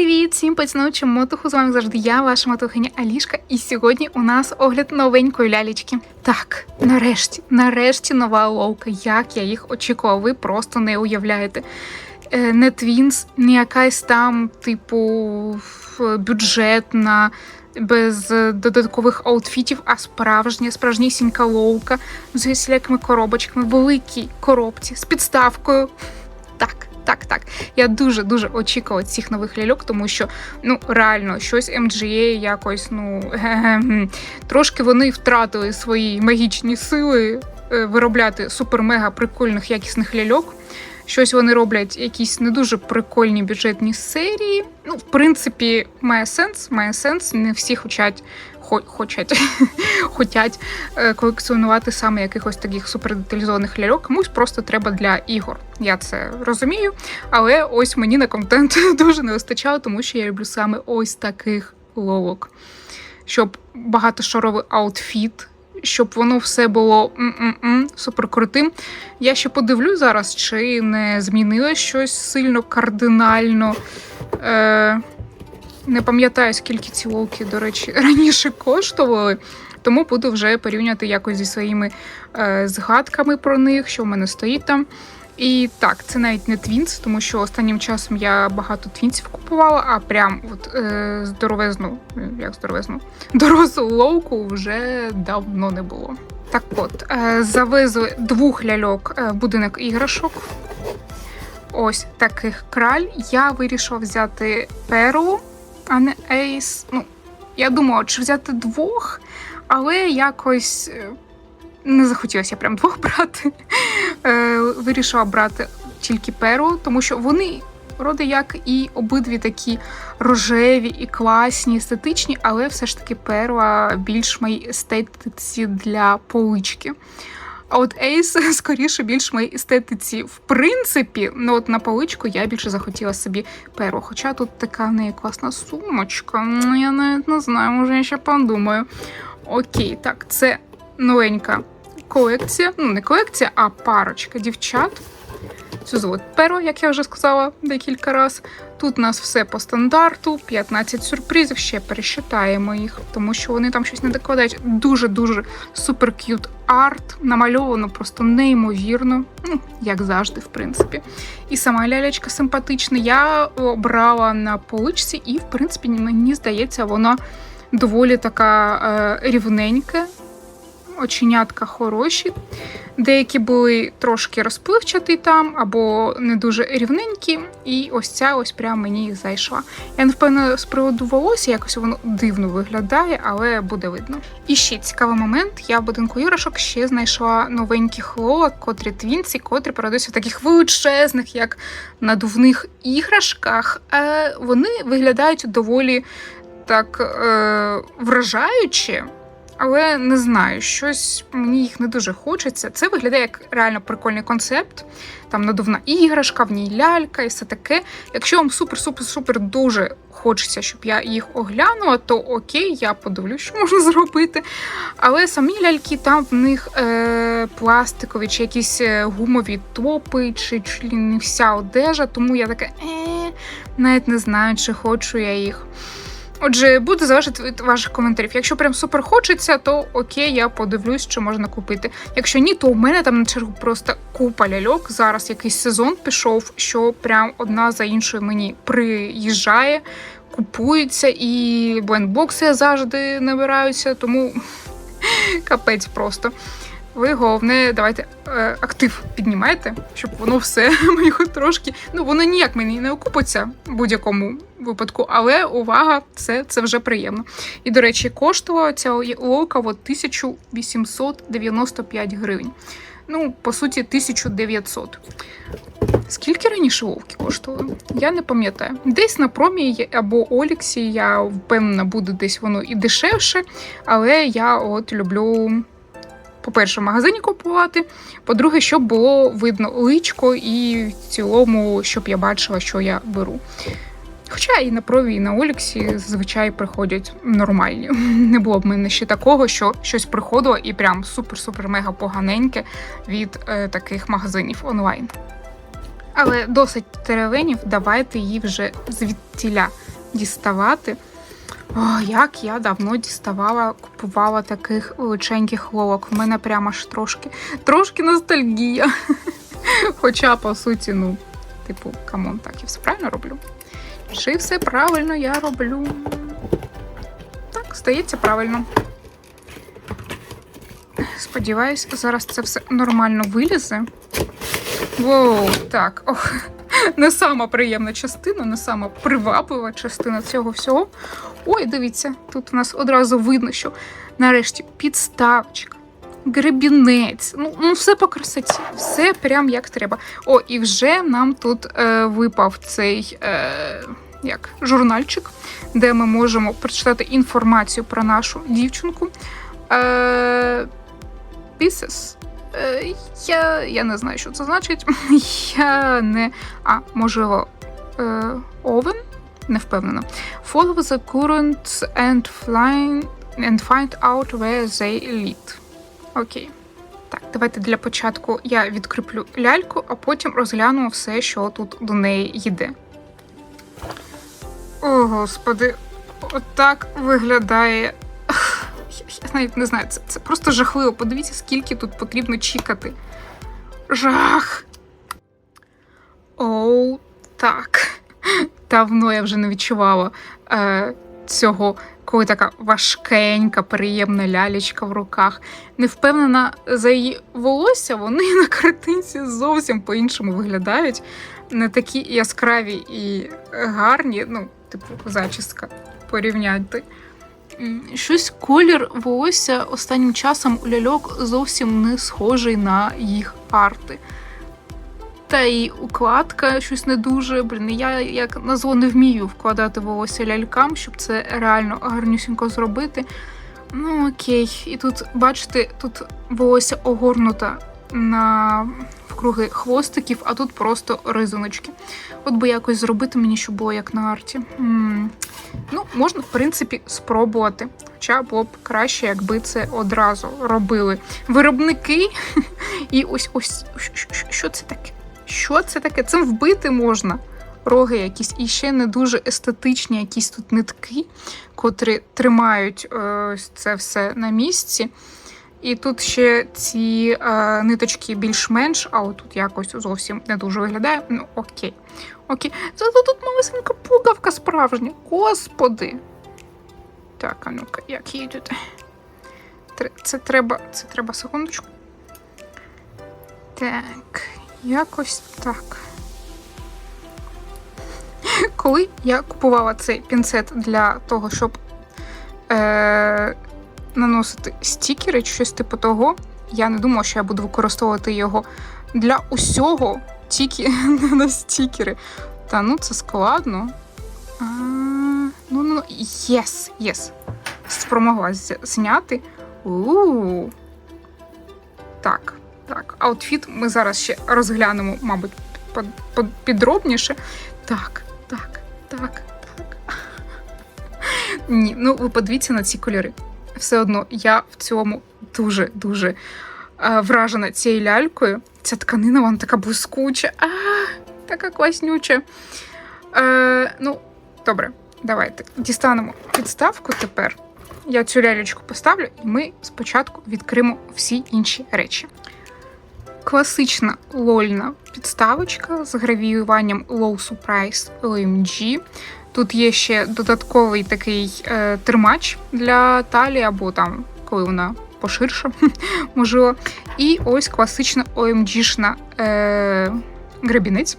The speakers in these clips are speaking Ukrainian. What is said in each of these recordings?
Привіт, всім поціновувачам мотуху. З вами завжди я, ваша мотухиня Алішка. І сьогодні у нас огляд новенької лялечки. Так, нарешті, нарешті нова ловка. Як я їх очікувала, ви просто не уявляєте. Е, Не твінс, не якась там, типу, бюджетна, без додаткових аутфітів, а справжня, справжнісінька ловка з всілякими коробочками, великій коробці з підставкою. Так, так, так. Я дуже дуже очікувала цих нових ляльок, тому що ну реально щось MGA якось ну трошки вони втратили свої магічні сили е, виробляти супер-мега прикольних якісних ляльок. Щось вони роблять якісь не дуже прикольні бюджетні серії. Ну, в принципі, має сенс, має сенс. Не всі хочуть, хо, хочуть, хотять е, колекціонувати саме якихось таких супердеталізованих ляльок. Комусь просто треба для ігор. Я це розумію. Але ось мені на контент дуже не вистачало, тому що я люблю саме ось таких ловок. Щоб багатошаровий аутфіт, щоб воно все було м-м-м, супер крутим. Я ще подивлю зараз, чи не змінилось щось сильно кардинально. Е, не пам'ятаю, скільки ці ловки, до речі, раніше коштували. Тому буду вже порівнювати якось зі своїми е, згадками про них, що в мене стоїть там. І так, це навіть не твінс, тому що останнім часом я багато твінсів купувала, а прям от е, здоровезну, е, як здоровезну, дорослу ловку вже давно не було. Так от, е, завезли двох ляльок е, в будинок іграшок. Ось таких краль. Я вирішила взяти перу, а не ейс. Ну, я думала, чи взяти двох, але якось е, не захотілося прям двох брати. Е, Вирішила брати тільки перу, тому що вони роди як і обидві такі рожеві і класні, естетичні, але все ж таки перла більш моїй естетиці для полички. А от Ейс скоріше більш моїй естетиці. В принципі, ну от на поличку я більше захотіла собі перу. Хоча тут така в неї класна сумочка. Ну я навіть не знаю, може я ще подумаю. Окей, так, це новенька колекція. Ну, не колекція, а парочка дівчат. Цю звуть перо, як я вже сказала декілька разів. Тут у нас все по стандарту, 15 сюрпризів, ще пересчитаємо їх, тому що вони там щось не докладають. Дуже-дуже супер к'ют арт, намальовано просто неймовірно, ну, як завжди, в принципі. І сама лялечка симпатична. Я обрала на поличці, і, в принципі, мені здається, вона доволі така е, рівненька. Оченятка хороші. Деякі були трошки розпливчаті там, або не дуже рівненькі, і ось ця ось прям мені їх зайшла. Я не впевнена з приводу волосся, якось воно дивно виглядає, але буде видно. І ще цікавий момент: я в будинку іграшок ще знайшла новеньких лолок, котрі твінці, котрі продаються в таких величезних, як надувних іграшках. Е, вони виглядають доволі так е, вражаюче. Але не знаю, щось мені їх не дуже хочеться. Це виглядає як реально прикольний концепт. Там надувна іграшка, в ній лялька і все таке. Якщо вам супер-супер-супер дуже хочеться, щоб я їх оглянула, то окей, я подивлюсь, що можна зробити. Але самі ляльки там в них е, пластикові, чи якісь е, гумові топи, чи, чи не вся одежа, тому я така, е, навіть не знаю, чи хочу я їх. Отже, буде залежати від ваших коментарів. Якщо прям супер хочеться, то окей, я подивлюсь, що можна купити. Якщо ні, то у мене там на чергу просто купа ляльок. Зараз якийсь сезон пішов, що прям одна за іншою мені приїжджає, купується, і блендбокси я завжди набираюся, тому капець просто. Ви головне, давайте е, актив піднімайте, щоб воно все мені трошки. Ну воно ніяк мені не окупиться в будь-якому випадку, але увага, це, це вже приємно. І, до речі, коштувала ця ловка от 1895 гривень. Ну, по суті, 1900. Скільки раніше вовки коштували? Я не пам'ятаю. Десь на промі або Оліксі, я впевнена, буде десь воно і дешевше, але я от люблю. По-перше, магазині купувати. По-друге, щоб було видно личко, і в цілому, щоб я бачила, що я беру. Хоча і на прові, і на Оліксі зазвичай приходять нормальні. Не було б мене ще такого, що щось приходило і прям супер-супер-мега поганеньке від е, таких магазинів онлайн. Але досить теревенів, давайте її вже звідтіля діставати. О, як я давно діставала, купувала таких величеньких ловок. У мене прямо аж трошки, трошки ностальгія. Хоча, по суті, ну, типу, камон, так я все правильно роблю. Чи все правильно я роблю? Так, здається, правильно. Сподіваюсь, зараз це все нормально вилізе. Воу, так. Ох, не сама приємна частина, не сама приваблива частина цього всього. Ой, дивіться, тут у нас одразу видно, що нарешті підставочка, гребінець. Ну, ну все по красоті, все прям як треба. О, і вже нам тут е, випав цей е, як, журнальчик, де ми можемо прочитати інформацію про нашу дівчинку. Pieces. Е, я, я не знаю, що це значить. Я не. А, можливо, Oven? Не впевнена. Follow the currents and, fly, and find out where they lead. Окей. Так, давайте для початку я відкріплю ляльку, а потім розгляну все, що тут до неї йде. О, господи, отак виглядає. Я навіть не знаю, це, це просто жахливо. Подивіться, скільки тут потрібно чекати. Жах. Оу, так. Давно я вже не відчувала е, цього, коли така важкенька, приємна лялечка в руках. Не впевнена за її волосся, вони на картинці зовсім по-іншому виглядають. Не такі яскраві і гарні, ну, типу, зачіска порівняти. Щось колір волосся останнім часом у ляльок зовсім не схожий на їх арти. Та й укладка щось не дуже. Блін, я як на зло не вмію вкладати волосся лялькам, щоб це реально гарнюсінько зробити. Ну окей, і тут, бачите, тут волосся огорнута на вкруги хвостиків, а тут просто ризуночки. От би якось зробити мені, щоб було як на арті. м Ну, можна, в принципі, спробувати. Хоча було б краще, якби це одразу робили виробники. І ось ось що це таке? Що це таке? Цим вбити можна. Роги якісь і ще не дуже естетичні, якісь тут нитки, котрі тримають е, ось це все на місці. І тут ще ці е, ниточки більш-менш, а отут якось зовсім не дуже виглядає. Ну, окей. Окей. Зато тут малесенька пугавка справжня. Господи. Так, а ну-ка, як її тут? Це треба. Це треба секундочку. Так, якось так. Коли я купувала цей пінцет для того, щоб е, наносити стікери чи щось типу того, я не думала, що я буду використовувати його для усього, тільки не на стікери. Та ну це складно. А, ну, ну, єс, єс. Спромоглась зняти. у Так, так. Аутфіт ми зараз ще розглянемо, мабуть, підробніше. Так, так, так, так. Ні, ну ви подивіться на ці кольори. Все одно я в цьому дуже-дуже е, вражена цією лялькою. Ця тканина, вона така блискуча, а, така класнюча. Е, ну, добре, давайте дістанемо підставку тепер. Я цю лялечку поставлю, і ми спочатку відкриємо всі інші речі. Класична лольна підставочка з гравіюванням Low Surprise OMG. Тут є ще додатковий такий е, тримач для талії, або там, коли вона поширша, можливо. І ось класична OMG-шна е, гребінець.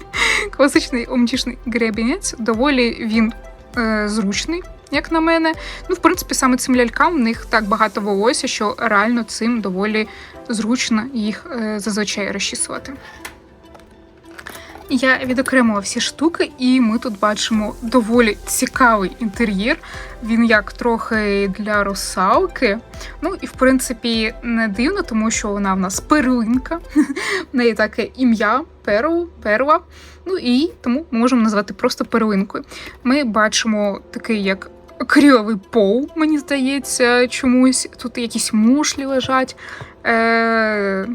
Класичний OMG-шний гребінець. Доволі він е, зручний, як на мене. Ну, в принципі, саме цим лялькам в них так багато волосся, що реально цим доволі зручно їх е, зазвичай розчісувати. Я відокремила всі штуки, і ми тут бачимо доволі цікавий інтер'єр. Він як трохи для русалки. Ну і в принципі не дивно, тому що вона в нас перлинка. В неї таке ім'я перл, перла. Ну і тому можемо назвати просто перлинкою. Ми бачимо такий як криловий пол, мені здається, чомусь. Тут якісь мушлі лежать, е-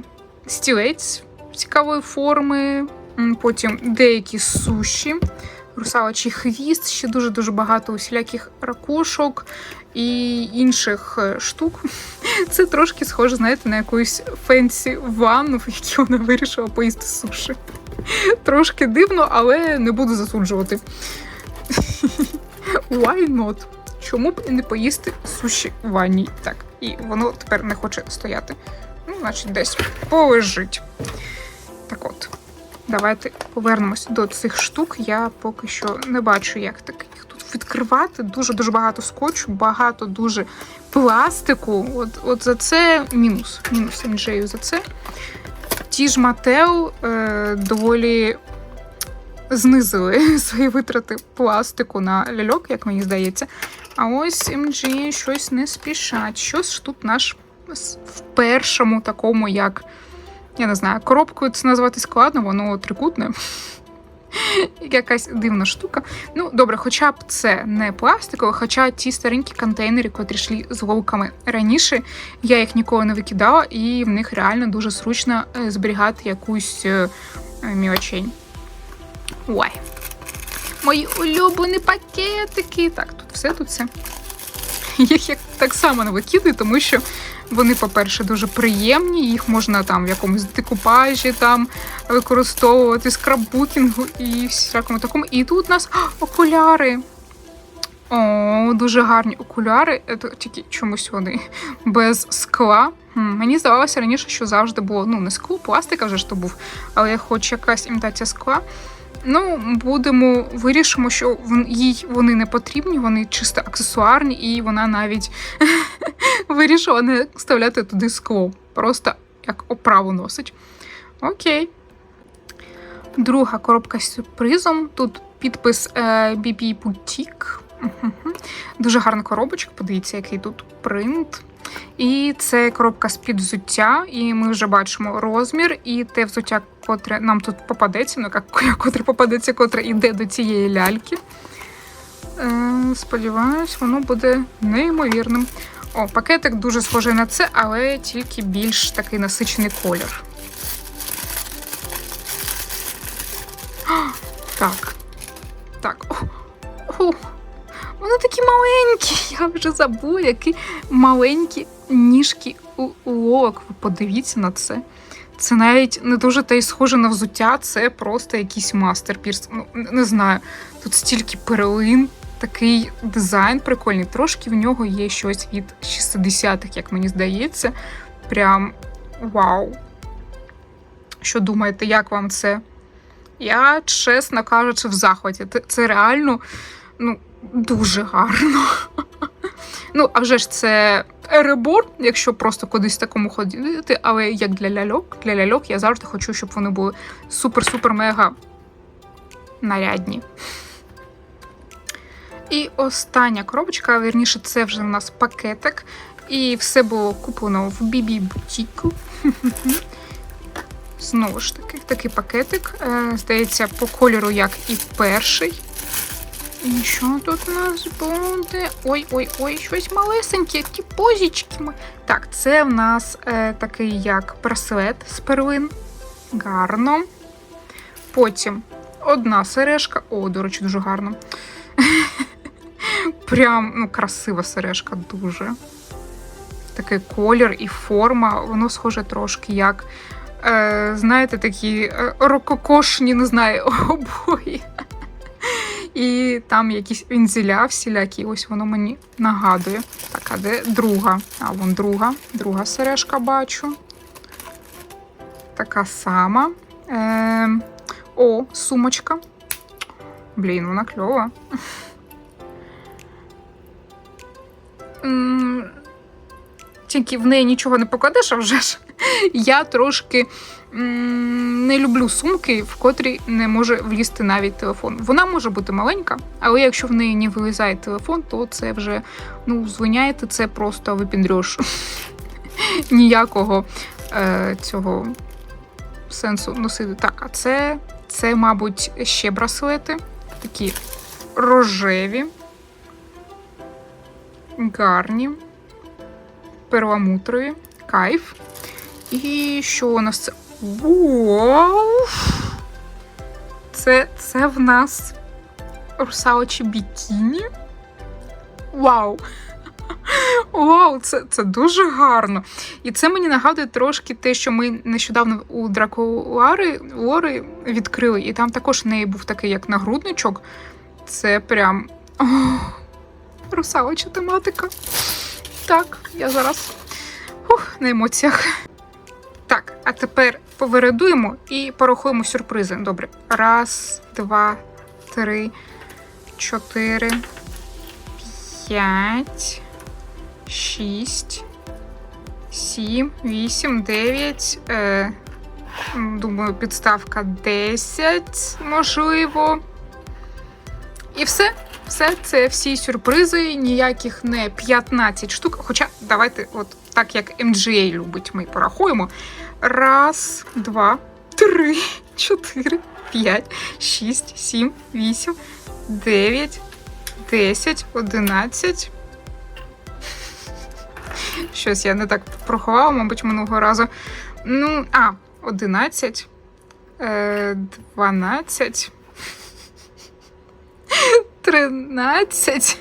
стілець цікавої форми. Потім деякі суші русалочий хвіст, ще дуже-дуже багато усіляких ракушок і інших е, штук. Це трошки схоже, знаєте, на якусь фенсі ванну, в якій вона вирішила поїсти суші. Трошки дивно, але не буду засуджувати. Why not? Чому б не поїсти суші в ванні? Так, і воно тепер не хоче стояти. Ну, значить, десь полежить. Так от, давайте повернемось до цих штук. Я поки що не бачу, як таких тут відкривати. Дуже-дуже багато скотчу, багато дуже пластику. От, от за це мінус. Мінус Енджею за це. Ті ж Матео е, доволі знизили свої витрати пластику на ляльок, як мені здається. А ось MG щось не спішать. Щось ж тут наш в першому такому, як. Я не знаю, коробкою це назвати складно, воно трикутне. Якась дивна штука. Ну, добре, хоча б це не пластикове, хоча ті старенькі контейнери, котрі йшли з голками раніше, я їх ніколи не викидала, і в них реально дуже зручно е, зберігати якусь е, е, мілочень. Ой. Мої улюблені пакетики. Так, тут все, тут все. Їх я так само не викидаю, тому що вони, по-перше, дуже приємні, їх можна там в якомусь декупажі там використовувати, скраббукінгу і всякому такому. І тут у нас окуляри. О, дуже гарні окуляри. Е, Тільки чомусь вони без скла. М, Мені здавалося раніше, що завжди було ну не скло, пластика вже ж то був, але хоч якась імітація скла. Ну, будемо вирішимо, що їй вони не потрібні, вони чисто аксесуарні, і вона навіть вирішила не вставляти туди скло. Просто як оправу носить. Окей. Друга коробка з сюрпризом. Тут підпис е, BB Boutique. Дуже гарна коробочка, подивіться, який тут принт. І це коробка з-під взуття, і ми вже бачимо розмір, і те взуття, котре нам тут попадеться, ну як котре попадеться, котре йде до цієї ляльки. Е, сподіваюсь, воно буде неймовірним. О, пакетик дуже схожий на це, але тільки більш такий насичений колір. Так. Так. О, о, вони такі маленькі. Я вже забула, які маленькі ніжки у лок. Ви подивіться на це. Це навіть не дуже та й схоже на взуття, це просто якийсь мастерпірс. Ну, не- знаю. Тут стільки перлин, такий дизайн прикольний. Трошки в нього є щось від 60-х, як мені здається. Прям вау. Що думаєте, як вам це? Я, чесно кажучи, в захваті. Це реально ну, дуже гарно. Ну, а вже ж це ребор, якщо просто кудись такому ходити, але як для ляльок, для ляльок я завжди хочу, щоб вони були супер-супер-мега нарядні. І остання коробочка, вірніше, це вже у нас пакетик. І все було куплено в Бібі Бутіку. Знову ж таки, такий пакетик. Е, здається, по кольору, як і перший. І що тут у нас буде? Ой-ой-ой, щось малесеньке, які позічки. Так, це в нас е, такий як браслет з первин. Гарно. Потім одна сережка. О, до речі, дуже гарно. Прям ну, красива сережка, дуже. Такий колір і форма, воно схоже трошки як. Е, знаєте, такі е, рококошні, не знаю, обої. І там якісь вінзеля всілякі, ось воно мені нагадує. Так, а де друга? А, вон друга. Друга сережка бачу. Така сама. Е, о, сумочка. Блін, вона кльова. Тільки в неї нічого не покладеш, а вже ж. Я трошки не люблю сумки, в котрі не може влізти навіть телефон. Вона може бути маленька, але якщо в неї не вилізає телефон, то це вже, ну, звиняєте, це просто випіндрьош. Ніякого е, цього сенсу носити. Так, а це, це, мабуть, ще браслети. Такі рожеві, гарні, перламутрові, кайф. І що у нас це? Вау! Це, це в нас русалочі бікіні. Вау! Вау, це, це дуже гарно. І це мені нагадує трошки те, що ми нещодавно у Дракулари Лори відкрили, і там також в неї був такий як нагрудничок. Це прям О, русалоча тематика. Так, я зараз ух, на емоціях. Так, а тепер повередуємо і порахуємо сюрпризи. Добре. Раз, два, три, чотири, п'ять, шість, сім, вісім, дев'ять. Е, думаю, підставка 10, можливо. І все. Все це всі сюрпризи, ніяких не 15 штук. Хоча давайте, от так як MGA любить, ми порахуємо. Раз, два, три, чотири, п'ять, шість, сім, вісім, дев'ять, десять, одинадцять. Щось я не так порахувала, мабуть, минулого разу. Ну, а, одинадцять, е, дванадцять. 13,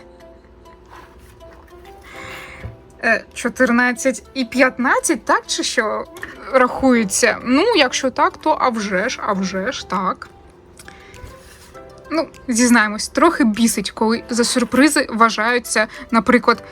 е, 14 і 15, так чи що рахується? Ну, якщо так, то а вже ж, а вже ж так. Ну, зізнаємось, трохи бісить, коли за сюрпризи вважаються, наприклад,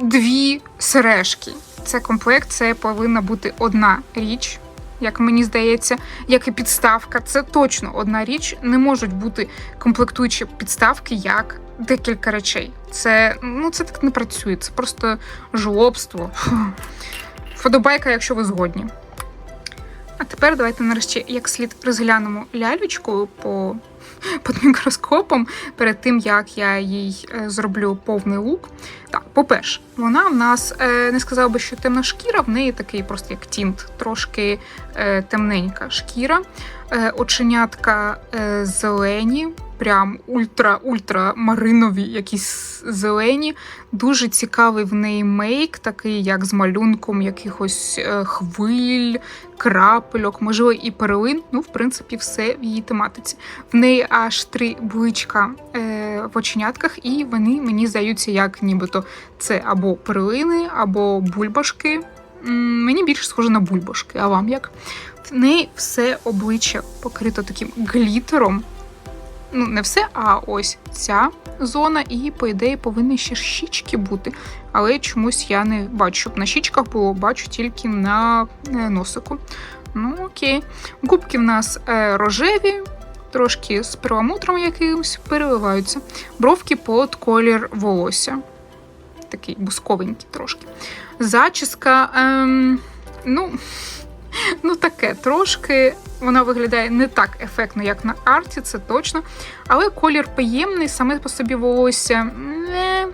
дві сережки. Це комплект, це повинна бути одна річ, як мені здається, як і підставка. Це точно одна річ. Не можуть бути комплектуючі підставки як декілька речей. Це ну це так не працює. Це просто жлобство. Фу. Вподобайка, якщо ви згодні. А тепер давайте нарешті як слід розглянемо лялючку по під мікроскопом перед тим, як я їй е, зроблю повний лук. Так, по-перше, вона в нас е, не сказала би, що темна шкіра, в неї такий просто як тінт, трошки е, темненька шкіра, оченятка зелені, прям ультра-ультра маринові, якісь зелені. Дуже цікавий в неї мейк, такий як з малюнком якихось е, хвиль, крапельок, можливо, і перлин. Ну, в принципі, все в її тематиці. В неї аж три бличка е, в оченятках, і вони мені здаються, як нібито це або перлини, або бульбашки. Мені більше схоже на бульбашки, а вам як? В неї все обличчя покрито таким глітером. Ну, не все, а ось ця зона, і, по ідеї, повинні ще щічки бути. Але чомусь я не бачу, щоб на щічках було, бачу тільки на е, носику. Ну, окей. Губки в нас е, рожеві, трошки з перламутром якимось переливаються. Бровки під колір волосся. Такий бусковенький трошки. Зачіска, ем, ну, ну таке трошки. Вона виглядає не так ефектно, як на арті, це точно. Але колір приємний, саме по собі волосся. Не...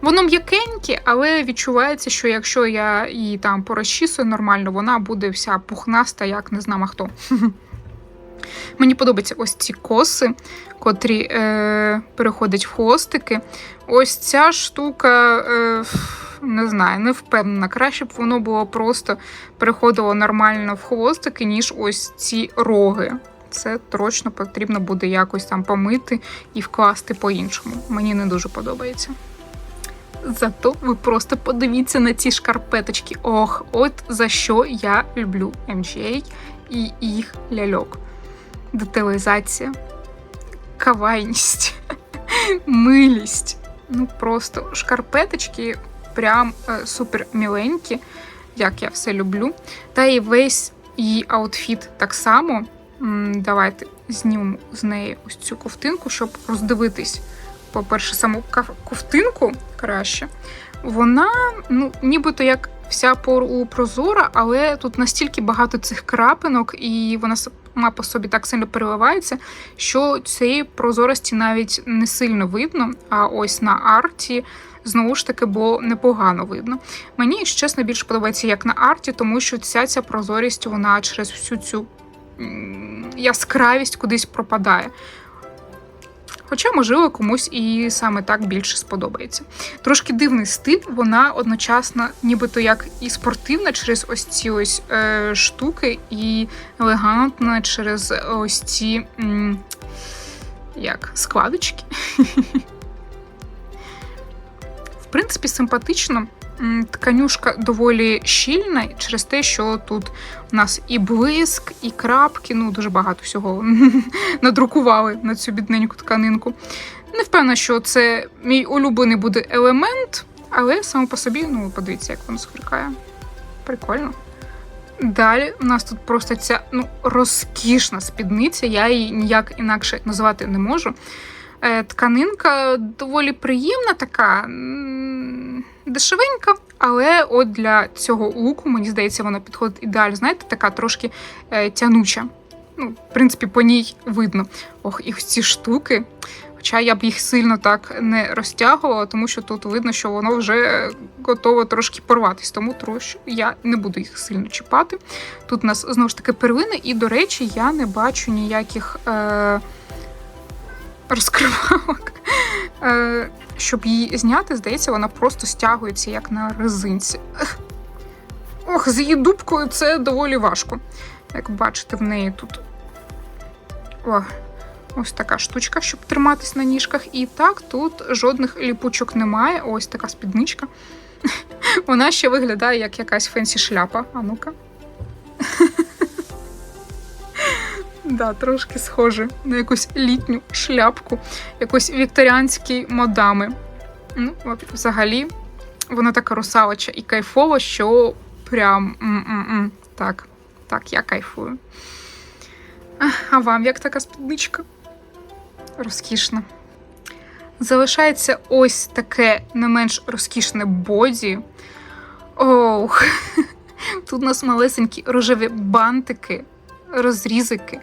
Воно м'якеньке, але відчувається, що якщо я її там порозчісую нормально, вона буде вся пухнаста, як не знама хто. Мені подобаються ось ці коси, котрі е, переходять в хвостики. Ось ця штука, е, не знаю, не впевнена. Краще б воно було просто переходило нормально в хвостики, ніж ось ці роги. Це точно потрібно буде якось там помити і вкласти по-іншому. Мені не дуже подобається. Зато ви просто подивіться на ці шкарпеточки. Ох, от за що я люблю MGA і їх ляльок. Деталізація, кавайність, милість. Ну просто шкарпеточки прям е, супер міленькі, як я все люблю. Та і весь її аутфіт так само. М, Давайте знімемо з неї ось цю ковтинку, щоб роздивитись. По-перше, саму ковтинку краще. Вона, ну, нібито як вся прозора, але тут настільки багато цих крапинок, і вона сама по собі так сильно переливається, що цієї прозорості навіть не сильно видно. А ось на арті знову ж таки було непогано видно. Мені, якщо чесно, більше подобається як на арті, тому що ця ця прозорість вона через всю цю яскравість кудись пропадає. Хоча, можливо, комусь і саме так більше сподобається. Трошки дивний стиль, вона одночасно, нібито як і спортивна через ось ці ось е, штуки, і елегантна через ось ці. М, як складочки. Принципі, симпатично. Тканюшка доволі щільна через те, що тут у нас і блиск, і крапки, ну дуже багато всього надрукували на цю бідненьку тканинку. Не впевнена, що це мій улюблений буде елемент, але саме по собі, ну, подивіться, як воно сверкає. Прикольно. Далі у нас тут просто ця ну, розкішна спідниця, я її ніяк інакше назвати не можу. Е, тканинка доволі приємна, така дешевенька, але от для цього луку, мені здається, вона підходить ідеально. Знаєте, така трошки е, тянуча. Ну, в принципі, по ній видно. Ох, і ці штуки. Хоча я б їх сильно так не розтягувала, тому що тут видно, що воно вже готове трошки порватись, тому трошки я не буду їх сильно чіпати. Тут у нас знову ж таки первини, і, до речі, я не бачу ніяких е- розкривалок. Е- щоб її зняти, здається, вона просто стягується як на резинці. Ох, з її дубкою це доволі важко. Як бачите, в неї тут. О, Ось така штучка, щоб триматись на ніжках. І так, тут жодних ліпучок немає. Ось така спідничка. Вона ще виглядає як якась фенсі шляпа. А ну-ка. Да, трошки схоже на якусь літню шляпку, якось вікторіанські модами. Ну, взагалі, вона така русалоча і кайфова, що прям м-м-м. так, так, я кайфую. А- вам як така спідничка? Розкішно. Залишається ось таке не менш розкішне боді. Ох, тут у нас малесенькі рожеві бантики, розрізики.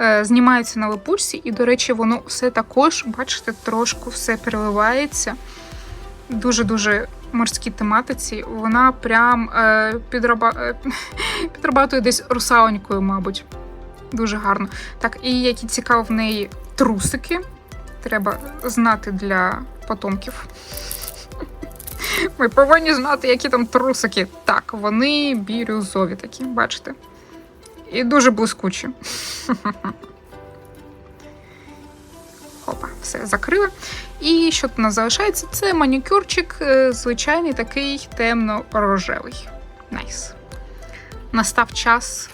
е, Знімаються на липучці, і, до речі, воно все також, бачите, трошку все переливається. Дуже-дуже морській тематиці. Вона прям е, підраба... е, підрабатує десь русалонькою, мабуть. Дуже гарно. Так, і які цікаво в неї трусики. Треба знати для потомків. Ми повинні знати, які там трусики. Так, вони бірюзові такі, бачите? І дуже блискучі. Хопа, все, закрила. І що тут у нас залишається? Це манікюрчик, е, звичайний такий темно-рожевий. Найс. Настав час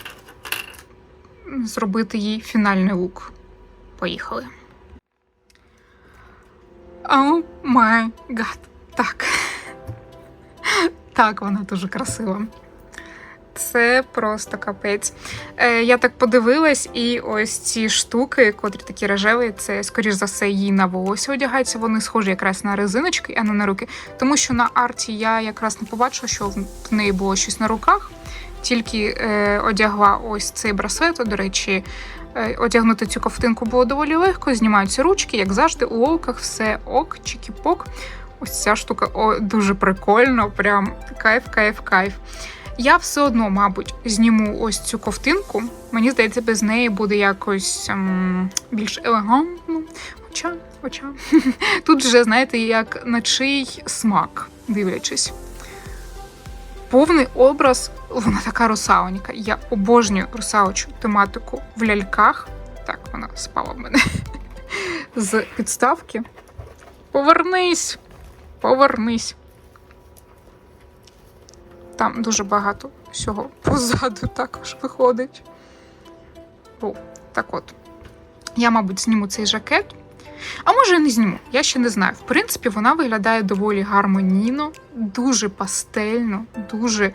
зробити їй фінальний лук. Поїхали. О май гад. Так. Так, вона дуже красива. Це просто капець. Е, я так подивилась, і ось ці штуки, котрі такі рожеві, це, скоріш за все, їй на волосся одягаються. Вони схожі якраз на резиночки, а не на руки. Тому що на арті я якраз не побачила, що в неї було щось на руках. Тільки е, одягла ось цей браслет. До речі, е, одягнути цю ковтинку було доволі легко. Знімаються ручки, як завжди, у ловках все ок, чікі-пок. Ось ця штука о, дуже прикольно, прям кайф, кайф, кайф. Я все одно, мабуть, зніму ось цю ковтинку. Мені здається, без неї буде якось ем, більш елегантно. Хоча, хоча. Тут вже, знаєте, як на чий смак, дивлячись. Повний образ, вона така русалонька. Я обожнюю русалочу тематику в ляльках. Так, вона спала в мене з підставки. Повернись! Повернись. Там дуже багато всього позаду також виходить. О, так от. Я, мабуть, зніму цей жакет. А може, не зніму, я ще не знаю. В принципі, вона виглядає доволі гармонійно, дуже пастельно, дуже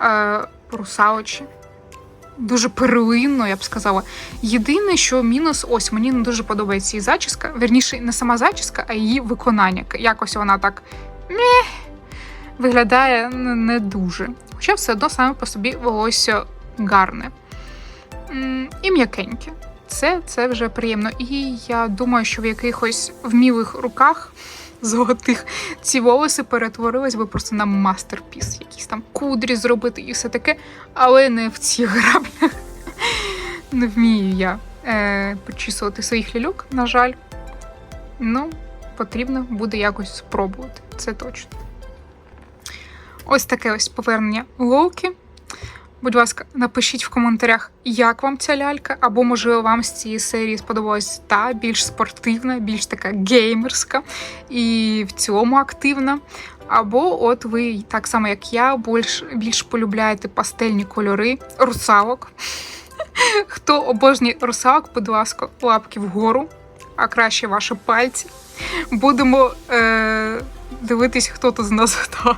е, русалочі, дуже перлинно, я б сказала. Єдине, що мінус, ось мені не дуже подобається її зачіска. Верніше, не сама зачіска, а її виконання. Якось вона так мeh, виглядає не дуже. Хоча все одно саме по собі волосся гарне. І м'якеньке. Це, це вже приємно. І я думаю, що в якихось вмілих руках золотих ці волоси перетворились би просто на мастерпіс. Якісь там кудрі зробити і все таке, але не в цих граблях. Не вмію я е, почісувати своїх ляльок, на жаль. Ну, потрібно буде якось спробувати, це точно. Ось таке ось повернення лоуки. Будь ласка, напишіть в коментарях, як вам ця лялька, або можливо вам з цієї серії сподобалась та більш спортивна, більш така геймерська і в цілому активна. Або от ви, так само як я, більш, більш полюбляєте пастельні кольори русалок. Хто обожнює русалок, будь ласка, лапки вгору, а краще ваші пальці. Будемо е- дивитись, хто тут з нас хто,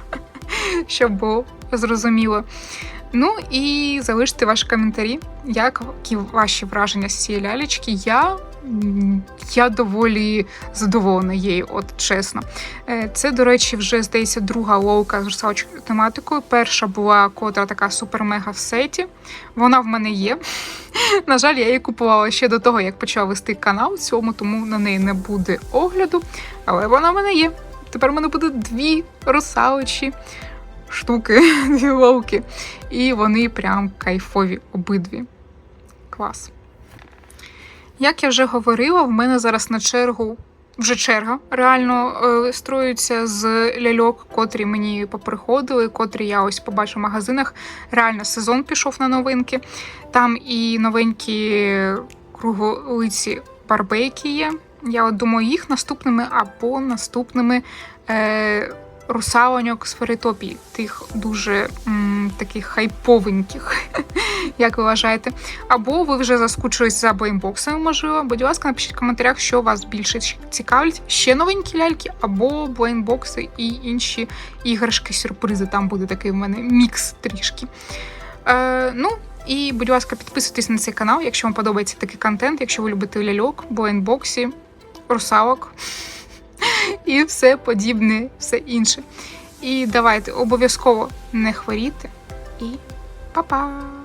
щоб було зрозуміло. Ну і залиште ваші коментарі, які ваші враження з цієї лялечки. Я, я доволі задоволена її, от чесно. Е, Це, до речі, вже здається друга ловка з русалочкою тематикою. Перша була котра така супер-мега в сеті. Вона в мене є. На жаль, я її купувала ще до того, як почала вести канал цьому, тому на неї не буде огляду. Але вона в мене є. Тепер в мене буде дві русалочі штуки, дві ловки. І вони прям кайфові обидві. Клас. Як я вже говорила, в мене зараз на чергу. Вже черга реально е, строються з ляльок, котрі мені поприходили, котрі я ось побачу в магазинах. Реально сезон пішов на новинки. Там і новенькі круглиці барбейки є. Я от думаю, їх наступними або наступними е, русалоньок з Феритопії, тих дуже м, таких хайповеньких, як ви вважаєте. Або ви вже заскучились за блейнбоксами, можливо. Будь ласка, напишіть в коментарях, що вас більше цікавить. Ще новенькі ляльки, або блейнбокси і інші іграшки, сюрпризи. Там буде такий в мене мікс трішки. Е, ну, і, будь ласка, підписуйтесь на цей канал, якщо вам подобається такий контент, якщо ви любите ляльок, блейнбоксі, русалок і все подібне, все інше. І давайте обов'язково не хворіти. І па-па!